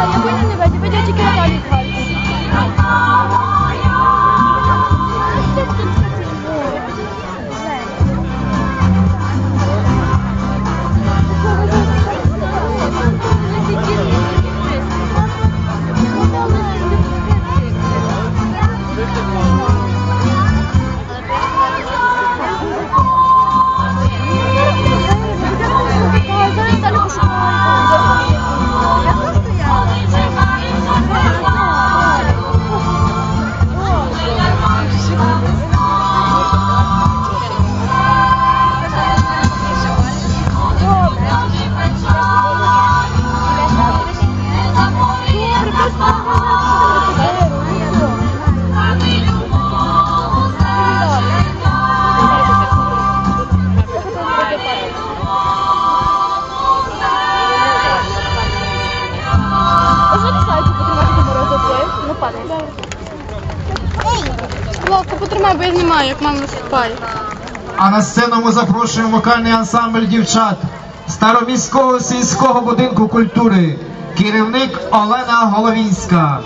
Aku 你不要，你不 tiba-tiba. Падає. Будь ласка, потримай, бо я знімаю, як мама виступає. А на сцену ми запрошуємо вокальний ансамбль дівчат Староміського сільського будинку культури. Керівник Олена Головінська.